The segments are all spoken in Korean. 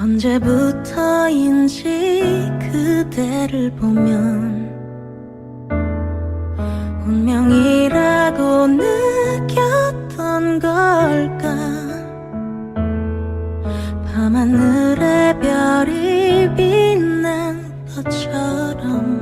언제부터인지 그대를 보면 운명이라고 느꼈던 걸까? 밤하늘의 별이 빛난 것처럼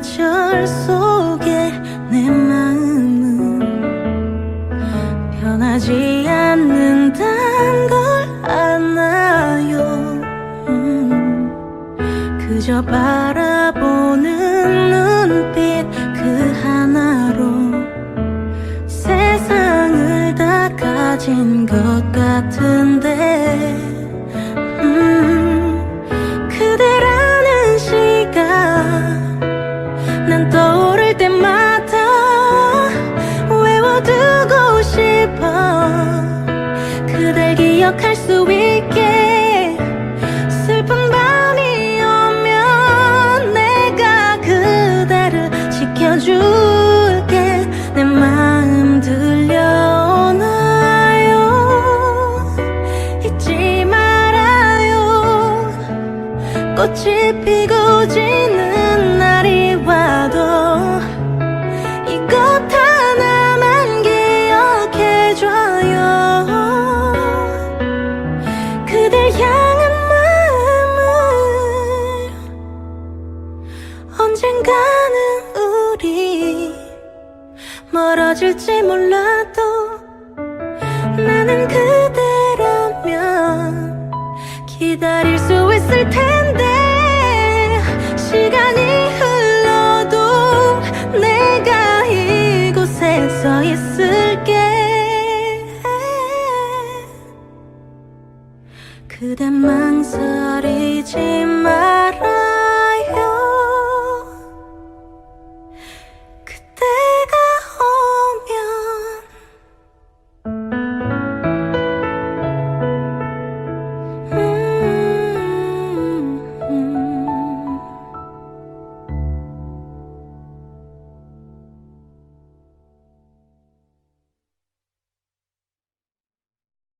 계절 속에 내 마음은 변하지 않는단 걸 아나요? 음, 그저 바라보는 눈빛 그 하나로 세상을 다 가진 것 같은데 기억할 수 있게 슬픈 밤이 오면 내가 그대를 지켜줄게. 내 마음 들려오나요? 잊지 말아요. 꽃이 피고 지는 그댈 향한 마음을 언젠가는 우리 멀어질지 몰라도 나는 그대라면 기다릴 수 있을 텐데 그대 망설이지 마